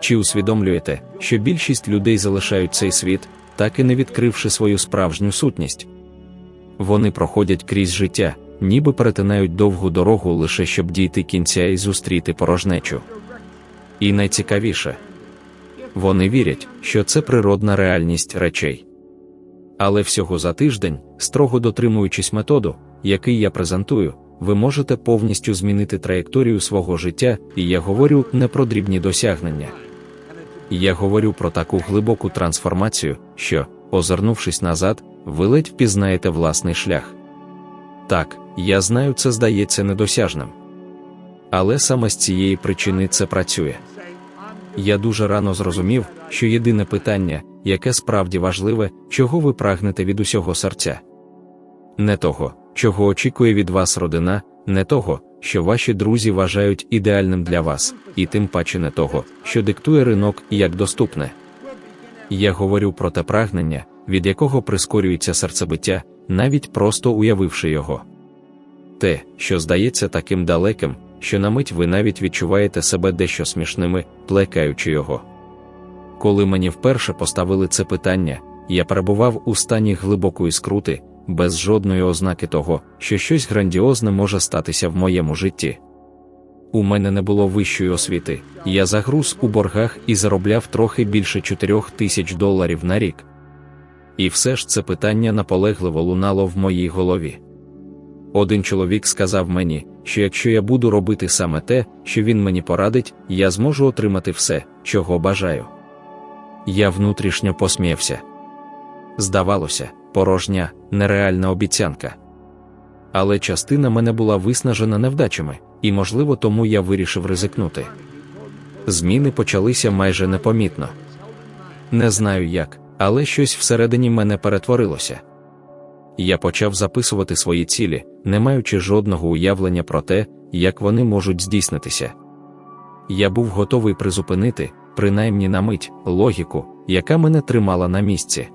Чи усвідомлюєте, що більшість людей залишають цей світ, так і не відкривши свою справжню сутність? Вони проходять крізь життя, ніби перетинають довгу дорогу лише щоб дійти кінця і зустріти порожнечу. І найцікавіше вони вірять, що це природна реальність речей. Але всього за тиждень, строго дотримуючись методу, який я презентую, ви можете повністю змінити траєкторію свого життя, і я говорю не про дрібні досягнення. Я говорю про таку глибоку трансформацію, що, озирнувшись назад, ви ледь впізнаєте власний шлях. Так, я знаю, це здається недосяжним. Але саме з цієї причини це працює. Я дуже рано зрозумів, що єдине питання, яке справді важливе, чого ви прагнете від усього серця. Не того, чого очікує від вас родина, не того, що ваші друзі вважають ідеальним для вас, і тим паче не того, що диктує ринок як доступне. Я говорю про те прагнення, від якого прискорюється серцебиття, навіть просто уявивши його. Те, що здається таким далеким, що на мить ви навіть відчуваєте себе дещо смішними, плекаючи його. Коли мені вперше поставили це питання, я перебував у стані глибокої скрути, без жодної ознаки того, що щось грандіозне може статися в моєму житті. У мене не було вищої освіти, я загруз у боргах і заробляв трохи більше 4 тисяч доларів на рік. І все ж це питання наполегливо лунало в моїй голові. Один чоловік сказав мені, що якщо я буду робити саме те, що він мені порадить, я зможу отримати все, чого бажаю. Я внутрішньо посміявся. Здавалося, порожня, нереальна обіцянка. Але частина мене була виснажена невдачами, і, можливо, тому я вирішив ризикнути. Зміни почалися майже непомітно. Не знаю як, але щось всередині мене перетворилося. Я почав записувати свої цілі, не маючи жодного уявлення про те, як вони можуть здійснитися. Я був готовий призупинити, принаймні на мить, логіку, яка мене тримала на місці.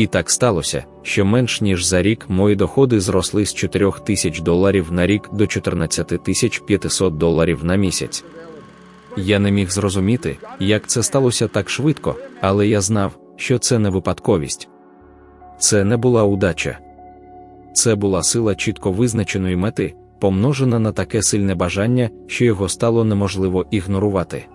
І так сталося, що менш ніж за рік мої доходи зросли з 4 тисяч доларів на рік до 14 тисяч 500 доларів на місяць. Я не міг зрозуміти, як це сталося так швидко, але я знав, що це не випадковість. Це не була удача. Це була сила чітко визначеної мети, помножена на таке сильне бажання, що його стало неможливо ігнорувати.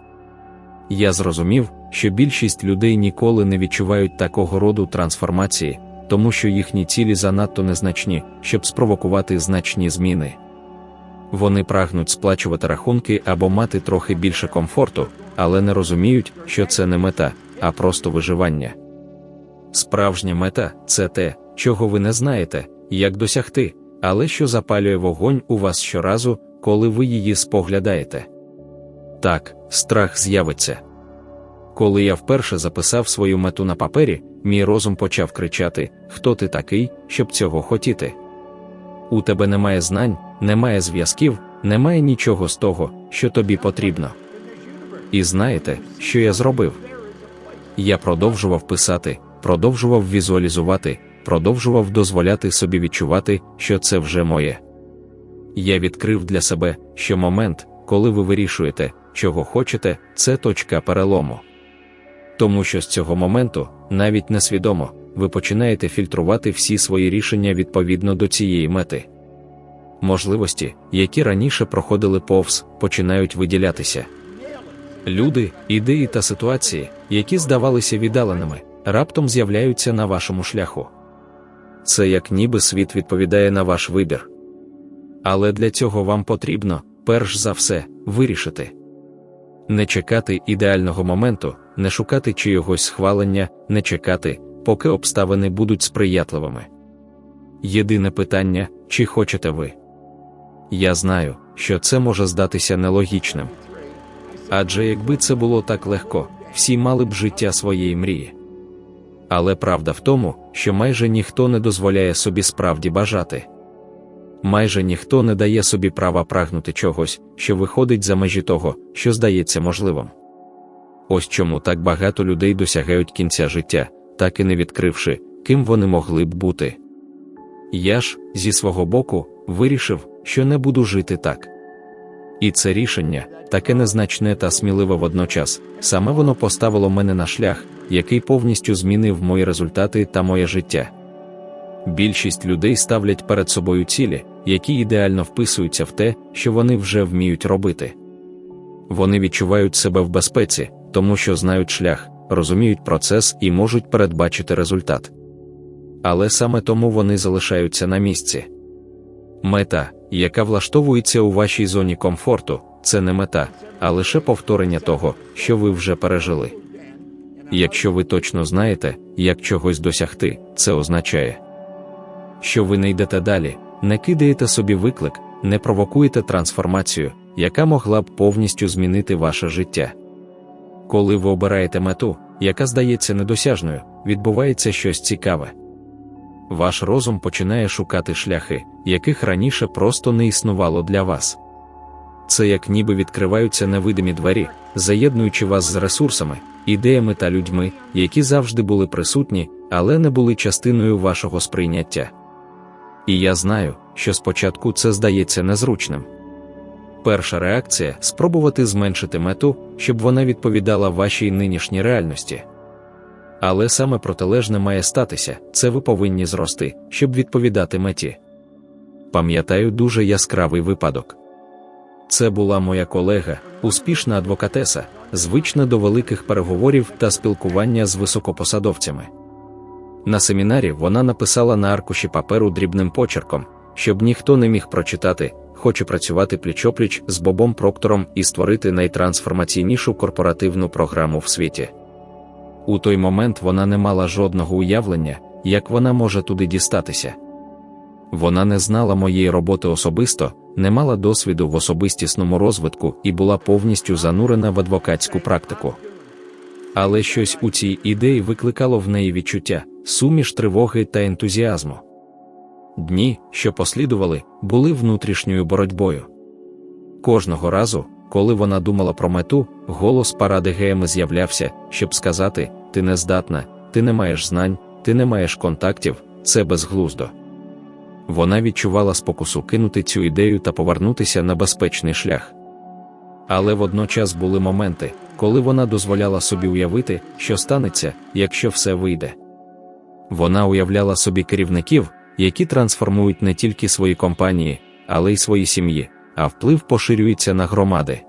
Я зрозумів, що більшість людей ніколи не відчувають такого роду трансформації, тому що їхні цілі занадто незначні, щоб спровокувати значні зміни. Вони прагнуть сплачувати рахунки або мати трохи більше комфорту, але не розуміють, що це не мета, а просто виживання. Справжня мета це те, чого ви не знаєте, як досягти, але що запалює вогонь у вас щоразу, коли ви її споглядаєте. Так, страх з'явиться. Коли я вперше записав свою мету на папері, мій розум почав кричати: Хто ти такий, щоб цього хотіти? У тебе немає знань, немає зв'язків, немає нічого з того, що тобі потрібно. І знаєте, що я зробив? Я продовжував писати, продовжував візуалізувати, продовжував дозволяти собі відчувати, що це вже моє. Я відкрив для себе, що момент, коли ви вирішуєте, чого хочете, це точка перелому. Тому що з цього моменту, навіть несвідомо, ви починаєте фільтрувати всі свої рішення відповідно до цієї мети. Можливості, які раніше проходили повз, починають виділятися. Люди, ідеї та ситуації, які здавалися віддаленими, раптом з'являються на вашому шляху. Це як ніби світ відповідає на ваш вибір. Але для цього вам потрібно, перш за все, вирішити. Не чекати ідеального моменту, не шукати чиєгось схвалення, не чекати, поки обставини будуть сприятливими. Єдине питання, чи хочете ви. Я знаю, що це може здатися нелогічним. Адже якби це було так легко, всі мали б життя своєї мрії. Але правда в тому, що майже ніхто не дозволяє собі справді бажати. Майже ніхто не дає собі права прагнути чогось, що виходить за межі того, що здається можливим. Ось чому так багато людей досягають кінця життя, так і не відкривши, ким вони могли б бути. Я ж, зі свого боку, вирішив, що не буду жити так. І це рішення, таке незначне та сміливе водночас, саме воно поставило мене на шлях, який повністю змінив мої результати та моє життя. Більшість людей ставлять перед собою цілі, які ідеально вписуються в те, що вони вже вміють робити. Вони відчувають себе в безпеці, тому що знають шлях, розуміють процес і можуть передбачити результат. Але саме тому вони залишаються на місці. Мета, яка влаштовується у вашій зоні комфорту, це не мета, а лише повторення того, що ви вже пережили. Якщо ви точно знаєте, як чогось досягти, це означає, що ви не йдете далі, не кидаєте собі виклик, не провокуєте трансформацію, яка могла б повністю змінити ваше життя. Коли ви обираєте мету, яка здається недосяжною, відбувається щось цікаве. Ваш розум починає шукати шляхи, яких раніше просто не існувало для вас. Це як ніби відкриваються невидимі двері, заєднуючи вас з ресурсами, ідеями та людьми, які завжди були присутні, але не були частиною вашого сприйняття. І я знаю, що спочатку це здається незручним. Перша реакція спробувати зменшити мету, щоб вона відповідала вашій нинішній реальності. Але саме протилежне має статися, це ви повинні зрости, щоб відповідати меті. Пам'ятаю дуже яскравий випадок. Це була моя колега, успішна адвокатеса, звична до великих переговорів та спілкування з високопосадовцями. На семінарі вона написала на аркуші паперу дрібним почерком, щоб ніхто не міг прочитати, хоче працювати пліч-опліч з Бобом Проктором і створити найтрансформаційнішу корпоративну програму в світі. У той момент вона не мала жодного уявлення, як вона може туди дістатися. Вона не знала моєї роботи особисто, не мала досвіду в особистісному розвитку і була повністю занурена в адвокатську практику. Але щось у цій ідеї викликало в неї відчуття, суміш тривоги та ентузіазму. Дні, що послідували, були внутрішньою боротьбою. Кожного разу, коли вона думала про мету, голос паради геями з'являвся, щоб сказати: ти не здатна, ти не маєш знань, ти не маєш контактів, це безглуздо. Вона відчувала спокусу кинути цю ідею та повернутися на безпечний шлях. Але водночас були моменти, коли вона дозволяла собі уявити, що станеться, якщо все вийде. Вона уявляла собі керівників, які трансформують не тільки свої компанії, але й свої сім'ї, а вплив поширюється на громади.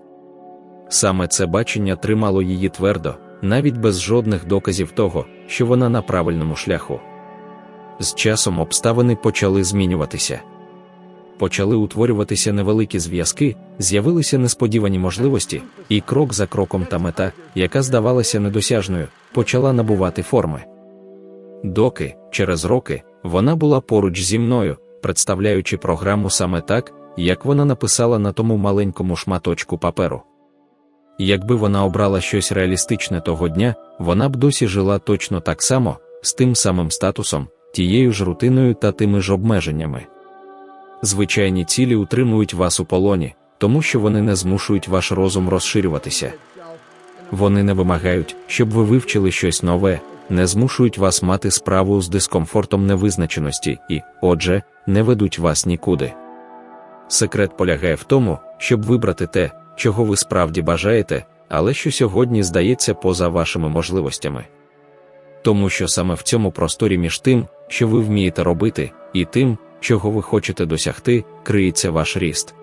Саме це бачення тримало її твердо, навіть без жодних доказів того, що вона на правильному шляху. З часом обставини почали змінюватися. Почали утворюватися невеликі зв'язки, з'явилися несподівані можливості, і крок за кроком та мета, яка здавалася недосяжною, почала набувати форми. Доки, через роки, вона була поруч зі мною, представляючи програму саме так, як вона написала на тому маленькому шматочку паперу. Якби вона обрала щось реалістичне того дня, вона б досі жила точно так само, з тим самим статусом, тією ж рутиною та тими ж обмеженнями. Звичайні цілі утримують вас у полоні, тому що вони не змушують ваш розум розширюватися. Вони не вимагають, щоб ви вивчили щось нове, не змушують вас мати справу з дискомфортом невизначеності і, отже, не ведуть вас нікуди. Секрет полягає в тому, щоб вибрати те, чого ви справді бажаєте, але що сьогодні здається поза вашими можливостями. Тому що саме в цьому просторі між тим, що ви вмієте робити, і тим, чого ви хочете досягти, криється ваш ріст.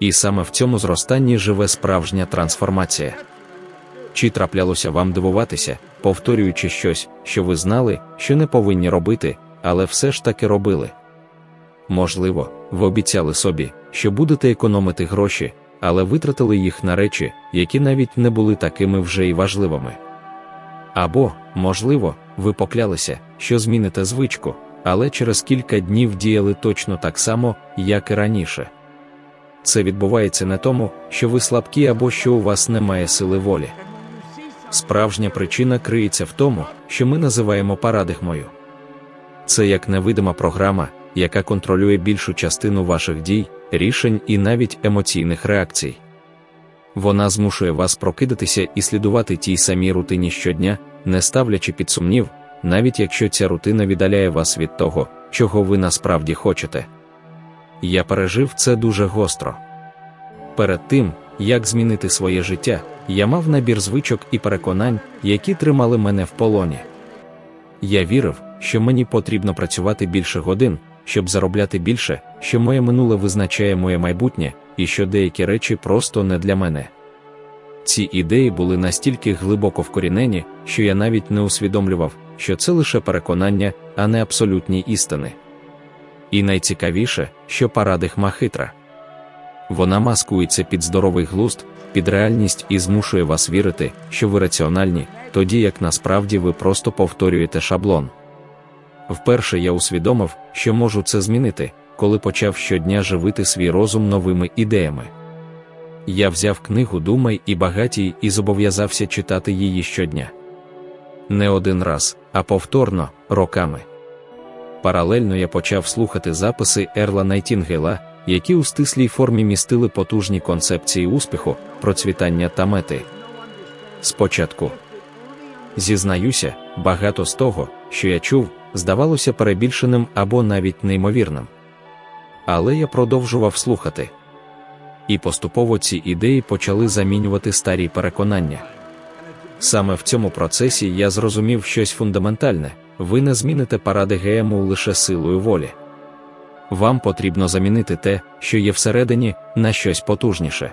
І саме в цьому зростанні живе справжня трансформація. Чи траплялося вам дивуватися, повторюючи щось, що ви знали, що не повинні робити, але все ж таки робили? Можливо, ви обіцяли собі, що будете економити гроші, але витратили їх на речі, які навіть не були такими вже й важливими. Або, можливо, ви поклялися, що зміните звичку, але через кілька днів діяли точно так само, як і раніше. Це відбувається не тому, що ви слабкі або що у вас немає сили волі. Справжня причина криється в тому, що ми називаємо парадигмою. Це як невидима програма, яка контролює більшу частину ваших дій, рішень і навіть емоційних реакцій. Вона змушує вас прокидатися і слідувати тій самій рутині щодня, не ставлячи під сумнів, навіть якщо ця рутина віддаляє вас від того, чого ви насправді хочете. Я пережив це дуже гостро. Перед тим, як змінити своє життя, я мав набір звичок і переконань, які тримали мене в полоні. Я вірив, що мені потрібно працювати більше годин, щоб заробляти більше, що моє минуле визначає моє майбутнє, і що деякі речі просто не для мене. Ці ідеї були настільки глибоко вкорінені, що я навіть не усвідомлював, що це лише переконання, а не абсолютні істини. І найцікавіше, що парадигма хитра. Вона маскується під здоровий глузд, під реальність і змушує вас вірити, що ви раціональні, тоді як насправді ви просто повторюєте шаблон. Вперше я усвідомив, що можу це змінити, коли почав щодня живити свій розум новими ідеями. Я взяв книгу Думай і багатій і зобов'язався читати її щодня. Не один раз, а повторно, роками. Паралельно я почав слухати записи Ерла Найтінгела, які у стислій формі містили потужні концепції успіху, процвітання та мети. Спочатку зізнаюся, багато з того, що я чув, здавалося перебільшеним або навіть неймовірним. Але я продовжував слухати. І поступово ці ідеї почали замінювати старі переконання. Саме в цьому процесі я зрозумів щось фундаментальне ви не зміните паради ГМУ лише силою волі. Вам потрібно замінити те, що є всередині, на щось потужніше.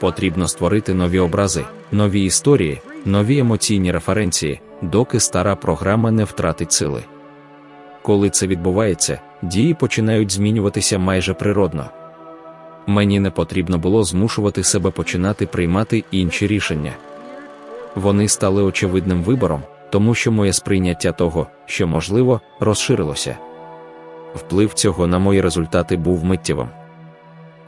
Потрібно створити нові образи, нові історії, нові емоційні референції, доки стара програма не втратить сили. Коли це відбувається, дії починають змінюватися майже природно. Мені не потрібно було змушувати себе починати приймати інші рішення. Вони стали очевидним вибором, тому що моє сприйняття того, що можливо, розширилося. Вплив цього на мої результати був миттєвим.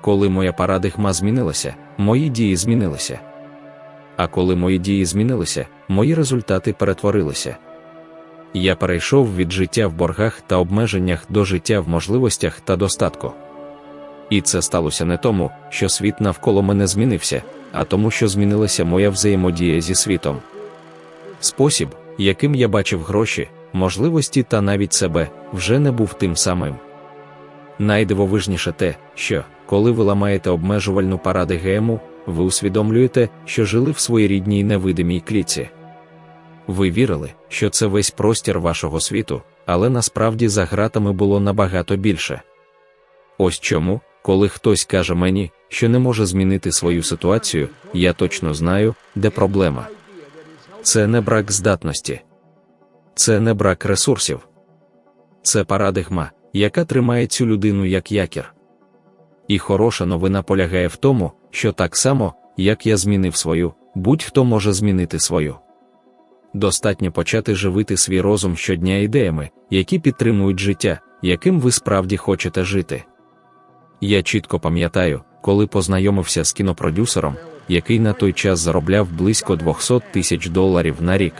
Коли моя парадигма змінилася, мої дії змінилися. А коли мої дії змінилися, мої результати перетворилися. Я перейшов від життя в боргах та обмеженнях до життя в можливостях та достатку. І це сталося не тому, що світ навколо мене змінився, а тому, що змінилася моя взаємодія зі світом. Спосіб, яким я бачив гроші, можливості та навіть себе, вже не був тим самим. Найдивовижніше те, що, коли ви ламаєте обмежувальну паради ГМУ, ви усвідомлюєте, що жили в своїй рідній невидимій кліці. Ви вірили, що це весь простір вашого світу, але насправді за гратами було набагато більше. Ось чому, коли хтось каже мені, що не може змінити свою ситуацію, я точно знаю, де проблема. Це не брак здатності, це не брак ресурсів, це парадигма, яка тримає цю людину як якір. І хороша новина полягає в тому, що так само, як я змінив свою, будь-хто може змінити свою. Достатньо почати живити свій розум щодня ідеями, які підтримують життя, яким ви справді хочете жити. Я чітко пам'ятаю, коли познайомився з кінопродюсером, який на той час заробляв близько 200 тисяч доларів на рік.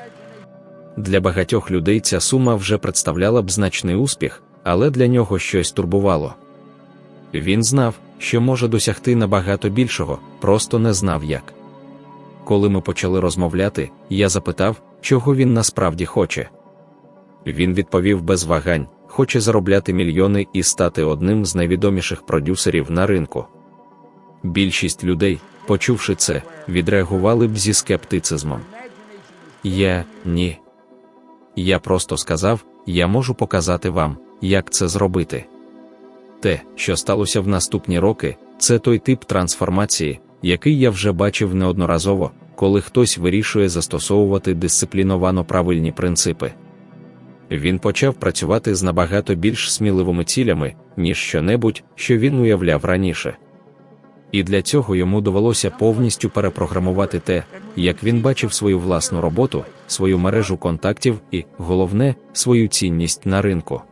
Для багатьох людей ця сума вже представляла б значний успіх, але для нього щось турбувало. Він знав, що може досягти набагато більшого, просто не знав як. Коли ми почали розмовляти, я запитав, чого він насправді хоче. Він відповів без вагань, хоче заробляти мільйони і стати одним з найвідоміших продюсерів на ринку. Більшість людей, почувши це, відреагували б зі скептицизмом. Я ні. Я просто сказав: я можу показати вам, як це зробити. Те, що сталося в наступні роки, це той тип трансформації, який я вже бачив неодноразово, коли хтось вирішує застосовувати дисципліновано правильні принципи. Він почав працювати з набагато більш сміливими цілями, ніж щонебудь, що він уявляв раніше. І для цього йому довелося повністю перепрограмувати те, як він бачив свою власну роботу, свою мережу контактів і, головне, свою цінність на ринку.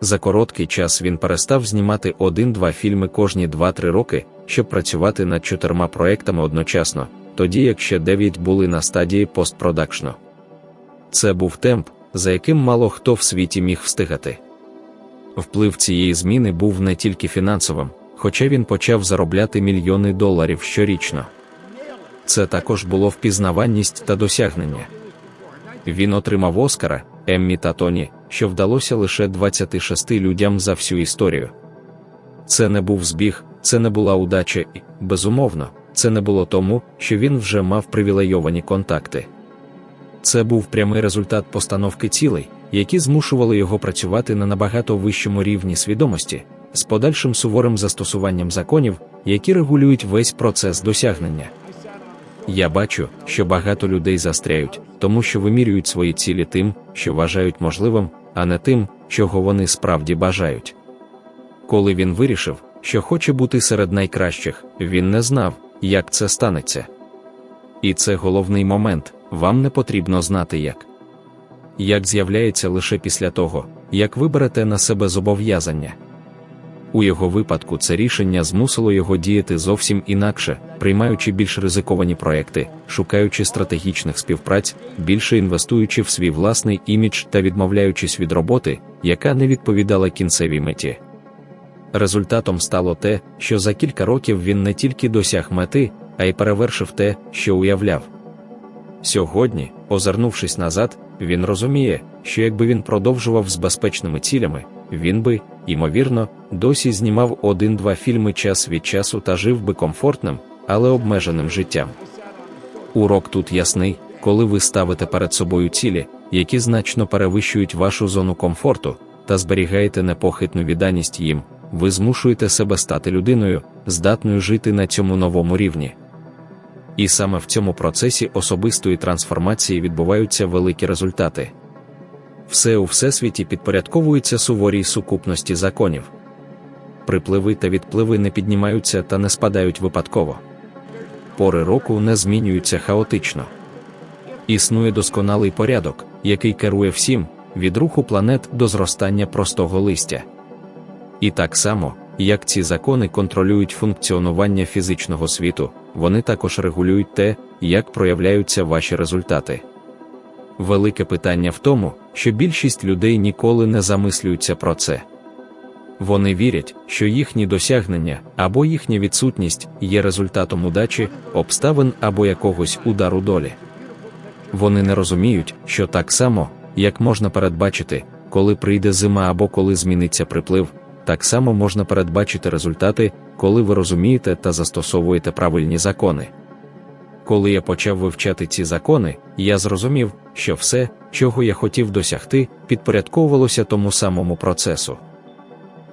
За короткий час він перестав знімати один-два фільми кожні 2-3 роки, щоб працювати над чотирма проектами одночасно, тоді як ще дев'ять були на стадії постпродакшну. Це був темп, за яким мало хто в світі міг встигати. Вплив цієї зміни був не тільки фінансовим, хоча він почав заробляти мільйони доларів щорічно. Це також було впізнаванність та досягнення. Він отримав Оскара, Еммі та Тоні, що вдалося лише 26 людям за всю історію. Це не був збіг, це не була удача і, безумовно, це не було тому, що він вже мав привілейовані контакти. Це був прямий результат постановки цілей, які змушували його працювати на набагато вищому рівні свідомості, з подальшим суворим застосуванням законів, які регулюють весь процес досягнення. Я бачу, що багато людей застряють, тому що вимірюють свої цілі тим, що вважають можливим, а не тим, чого вони справді бажають. Коли він вирішив, що хоче бути серед найкращих, він не знав, як це станеться. І це головний момент, вам не потрібно знати як. Як з'являється лише після того, як ви берете на себе зобов'язання. У його випадку це рішення змусило його діяти зовсім інакше, приймаючи більш ризиковані проекти, шукаючи стратегічних співпраць, більше інвестуючи в свій власний імідж та відмовляючись від роботи, яка не відповідала кінцевій меті. Результатом стало те, що за кілька років він не тільки досяг мети, а й перевершив те, що уявляв. Сьогодні, озирнувшись назад, він розуміє, що якби він продовжував з безпечними цілями, він би, ймовірно, досі знімав один-два фільми час від часу та жив би комфортним, але обмеженим життям. Урок тут ясний, коли ви ставите перед собою цілі, які значно перевищують вашу зону комфорту, та зберігаєте непохитну відданість їм, ви змушуєте себе стати людиною, здатною жити на цьому новому рівні. І саме в цьому процесі особистої трансформації відбуваються великі результати. Все у всесвіті підпорядковується суворій сукупності законів. Припливи та відпливи не піднімаються та не спадають випадково. Пори року не змінюються хаотично. Існує досконалий порядок, який керує всім, від руху планет до зростання простого листя. І так само, як ці закони контролюють функціонування фізичного світу, вони також регулюють те, як проявляються ваші результати. Велике питання в тому, що більшість людей ніколи не замислюються про це. Вони вірять, що їхні досягнення або їхня відсутність є результатом удачі, обставин або якогось удару долі. Вони не розуміють, що так само, як можна передбачити, коли прийде зима або коли зміниться приплив, так само можна передбачити результати, коли ви розумієте та застосовуєте правильні закони. Коли я почав вивчати ці закони, я зрозумів, що все, чого я хотів досягти, підпорядковувалося тому самому процесу.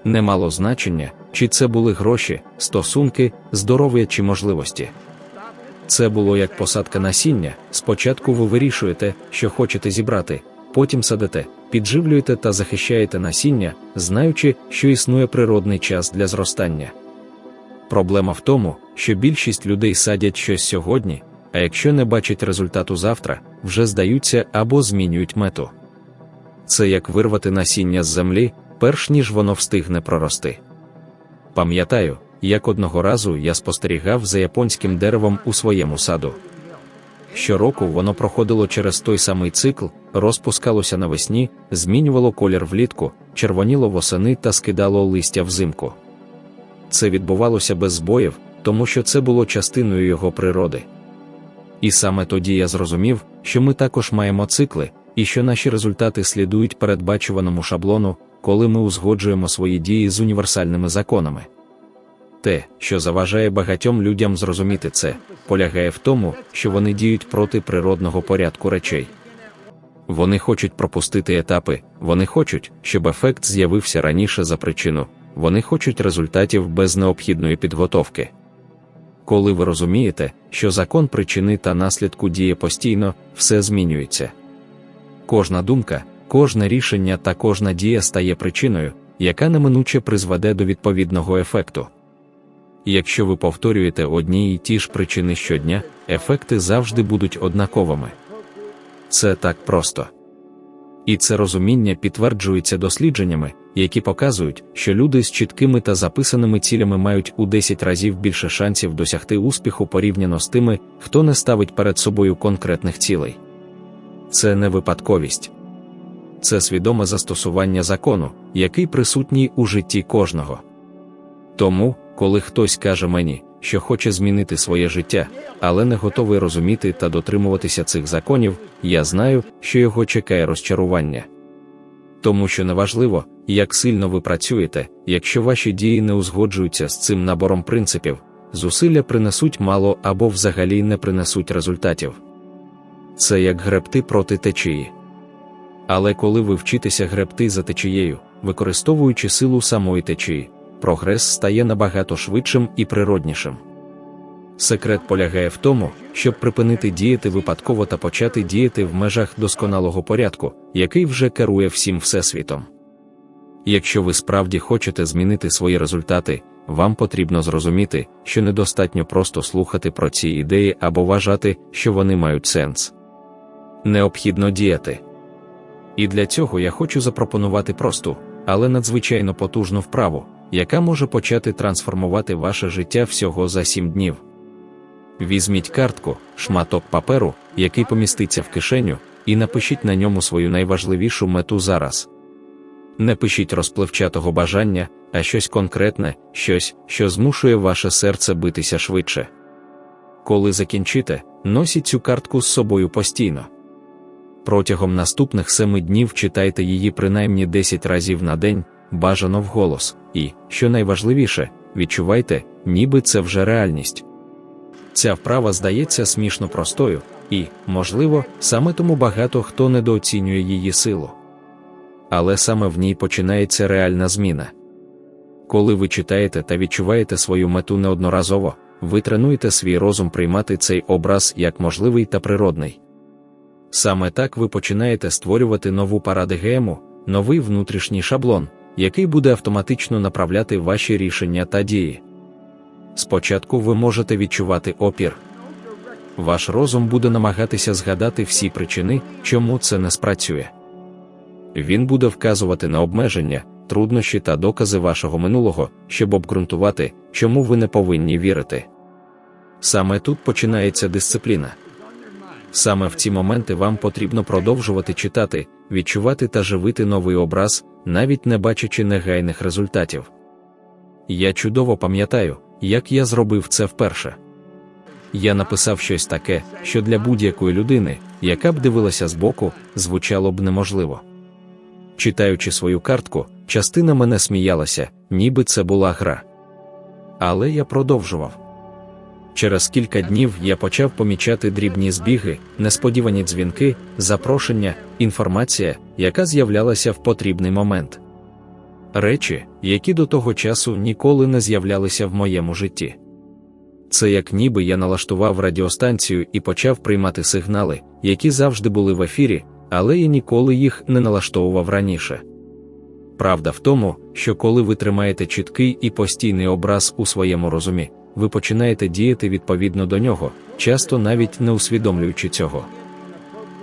Не мало значення, чи це були гроші, стосунки, здоров'я чи можливості. Це було як посадка насіння. Спочатку ви вирішуєте, що хочете зібрати, потім садите, підживлюєте та захищаєте насіння, знаючи, що існує природний час для зростання. Проблема в тому, що більшість людей садять щось сьогодні, а якщо не бачать результату завтра, вже здаються або змінюють мету. Це як вирвати насіння з землі, перш ніж воно встигне прорости. Пам'ятаю, як одного разу я спостерігав за японським деревом у своєму саду. Щороку воно проходило через той самий цикл, розпускалося навесні, змінювало колір влітку, червоніло восени та скидало листя взимку. Це відбувалося без збоїв, тому що це було частиною його природи. І саме тоді я зрозумів, що ми також маємо цикли, і що наші результати слідують передбачуваному шаблону, коли ми узгоджуємо свої дії з універсальними законами. Те, що заважає багатьом людям зрозуміти це, полягає в тому, що вони діють проти природного порядку речей. Вони хочуть пропустити етапи, вони хочуть, щоб ефект з'явився раніше за причину, вони хочуть результатів без необхідної підготовки. Коли ви розумієте, що закон причини та наслідку діє постійно, все змінюється. Кожна думка, кожне рішення та кожна дія стає причиною, яка неминуче призведе до відповідного ефекту. Якщо ви повторюєте одні й ті ж причини щодня, ефекти завжди будуть однаковими. Це так просто. І це розуміння підтверджується дослідженнями, які показують, що люди з чіткими та записаними цілями мають у 10 разів більше шансів досягти успіху порівняно з тими, хто не ставить перед собою конкретних цілей. Це не випадковість, це свідоме застосування закону, який присутній у житті кожного. Тому, коли хтось каже мені, що хоче змінити своє життя, але не готовий розуміти та дотримуватися цих законів, я знаю, що його чекає розчарування. Тому що неважливо, як сильно ви працюєте, якщо ваші дії не узгоджуються з цим набором принципів, зусилля принесуть мало або взагалі не принесуть результатів. Це як гребти проти течії. Але коли ви вчитеся гребти за течією, використовуючи силу самої течії, прогрес стає набагато швидшим і природнішим. Секрет полягає в тому, щоб припинити діяти випадково та почати діяти в межах досконалого порядку, який вже керує всім всесвітом. Якщо ви справді хочете змінити свої результати, вам потрібно зрозуміти, що недостатньо просто слухати про ці ідеї або вважати, що вони мають сенс. Необхідно діяти. І для цього я хочу запропонувати просту, але надзвичайно потужну вправу, яка може почати трансформувати ваше життя всього за сім днів. Візьміть картку, шматок паперу, який поміститься в кишеню, і напишіть на ньому свою найважливішу мету зараз. Не пишіть розпливчатого бажання, а щось конкретне, щось, що змушує ваше серце битися швидше. Коли закінчите, носіть цю картку з собою постійно. Протягом наступних семи днів читайте її принаймні 10 разів на день, бажано вголос, і, що найважливіше, відчувайте, ніби це вже реальність. Ця вправа здається смішно простою, і, можливо, саме тому багато хто недооцінює її силу. Але саме в ній починається реальна зміна. Коли ви читаєте та відчуваєте свою мету неодноразово, ви тренуєте свій розум приймати цей образ як можливий та природний. Саме так ви починаєте створювати нову парадигему, новий внутрішній шаблон, який буде автоматично направляти ваші рішення та дії. Спочатку ви можете відчувати опір. Ваш розум буде намагатися згадати всі причини, чому це не спрацює. Він буде вказувати на обмеження, труднощі та докази вашого минулого, щоб обґрунтувати, чому ви не повинні вірити. Саме тут починається дисципліна. Саме в ці моменти вам потрібно продовжувати читати, відчувати та живити новий образ, навіть не бачачи негайних результатів. Я чудово пам'ятаю, як я зробив це вперше. Я написав щось таке, що для будь-якої людини, яка б дивилася збоку, звучало б неможливо. Читаючи свою картку, частина мене сміялася, ніби це була гра. Але я продовжував. Через кілька днів я почав помічати дрібні збіги, несподівані дзвінки, запрошення, інформація, яка з'являлася в потрібний момент. Речі, які до того часу ніколи не з'являлися в моєму житті. Це як ніби я налаштував радіостанцію і почав приймати сигнали, які завжди були в ефірі, але я ніколи їх не налаштовував раніше. Правда в тому, що коли ви тримаєте чіткий і постійний образ у своєму розумі, ви починаєте діяти відповідно до нього, часто навіть не усвідомлюючи цього.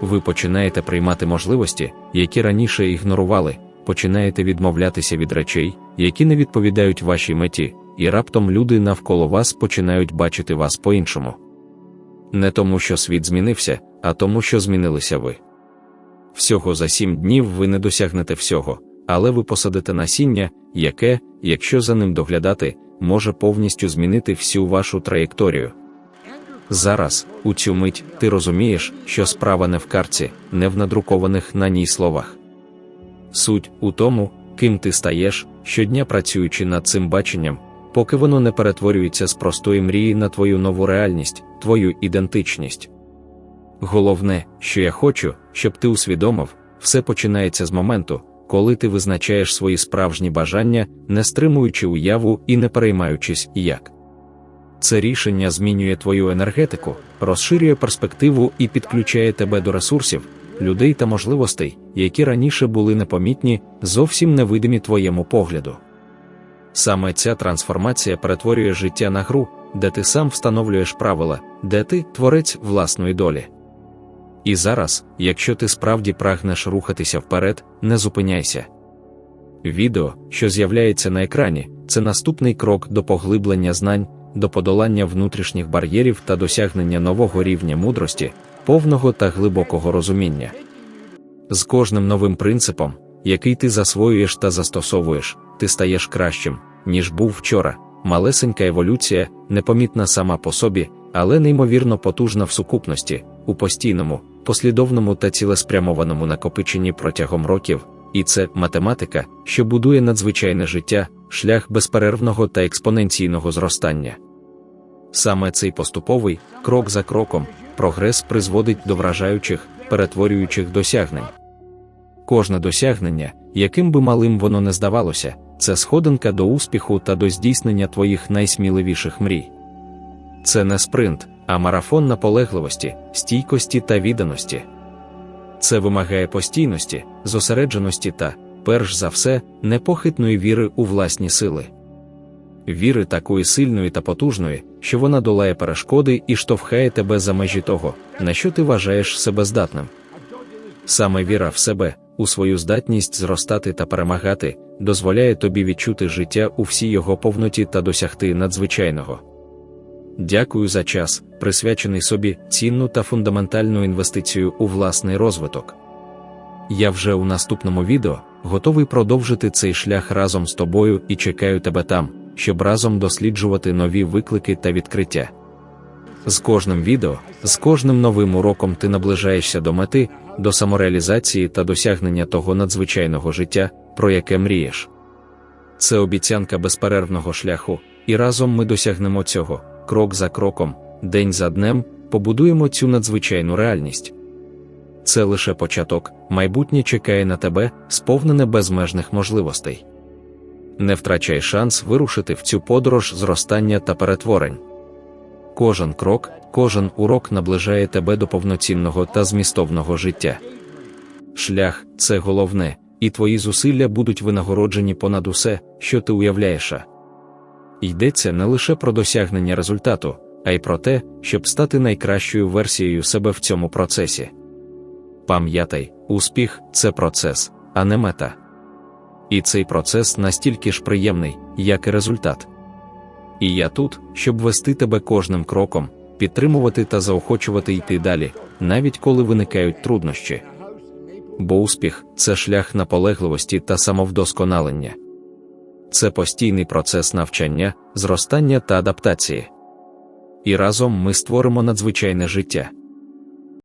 Ви починаєте приймати можливості, які раніше ігнорували, починаєте відмовлятися від речей, які не відповідають вашій меті, і раптом люди навколо вас починають бачити вас по-іншому. Не тому, що світ змінився, а тому, що змінилися ви. Всього за сім днів ви не досягнете всього, але ви посадите насіння, яке, якщо за ним доглядати, може повністю змінити всю вашу траєкторію. Зараз, у цю мить, ти розумієш, що справа не в карці, не в надрукованих на ній словах. Суть у тому, ким ти стаєш, щодня працюючи над цим баченням, поки воно не перетворюється з простої мрії на твою нову реальність, твою ідентичність. Головне, що я хочу, щоб ти усвідомив, все починається з моменту, коли ти визначаєш свої справжні бажання, не стримуючи уяву і не переймаючись як. Це рішення змінює твою енергетику, розширює перспективу і підключає тебе до ресурсів, людей та можливостей, які раніше були непомітні, зовсім невидимі твоєму погляду. Саме ця трансформація перетворює життя на гру, де ти сам встановлюєш правила, де ти творець власної долі. І зараз, якщо ти справді прагнеш рухатися вперед, не зупиняйся. Відео, що з'являється на екрані, це наступний крок до поглиблення знань, до подолання внутрішніх бар'єрів та досягнення нового рівня мудрості, повного та глибокого розуміння. З кожним новим принципом, який ти засвоюєш та застосовуєш, ти стаєш кращим, ніж був вчора. Малесенька еволюція, непомітна сама по собі, але неймовірно потужна в сукупності, у постійному, послідовному та цілеспрямованому накопиченні протягом років, і це математика, що будує надзвичайне життя, шлях безперервного та експоненційного зростання. Саме цей поступовий, крок за кроком, прогрес призводить до вражаючих, перетворюючих досягнень. Кожне досягнення, яким би малим воно не здавалося, це сходинка до успіху та до здійснення твоїх найсміливіших мрій. Це не спринт, а марафон наполегливості, стійкості та відданості. Це вимагає постійності, зосередженості та, перш за все, непохитної віри у власні сили. Віри такої сильної та потужної, що вона долає перешкоди і штовхає тебе за межі того, на що ти вважаєш себе здатним. Саме віра в себе, у свою здатність зростати та перемагати, дозволяє тобі відчути життя у всій його повноті та досягти надзвичайного. Дякую за час, присвячений собі цінну та фундаментальну інвестицію у власний розвиток. Я вже у наступному відео готовий продовжити цей шлях разом з тобою і чекаю тебе там, щоб разом досліджувати нові виклики та відкриття. З кожним відео, з кожним новим уроком ти наближаєшся до мети, до самореалізації та досягнення того надзвичайного життя, про яке мрієш. Це обіцянка безперервного шляху, і разом ми досягнемо цього, крок за кроком, день за днем, побудуємо цю надзвичайну реальність. Це лише початок, майбутнє чекає на тебе, сповнене безмежних можливостей. Не втрачай шанс вирушити в цю подорож зростання та перетворень. Кожен крок, кожен урок наближає тебе до повноцінного та змістовного життя. Шлях це головне, і твої зусилля будуть винагороджені понад усе, що ти уявляєш. Йдеться не лише про досягнення результату, а й про те, щоб стати найкращою версією себе в цьому процесі. Пам'ятай, успіх це процес, а не мета. І цей процес настільки ж приємний, як і результат. І я тут, щоб вести тебе кожним кроком, підтримувати та заохочувати йти далі, навіть коли виникають труднощі. Бо успіх це шлях наполегливості та самовдосконалення. Це постійний процес навчання, зростання та адаптації. І разом ми створимо надзвичайне життя.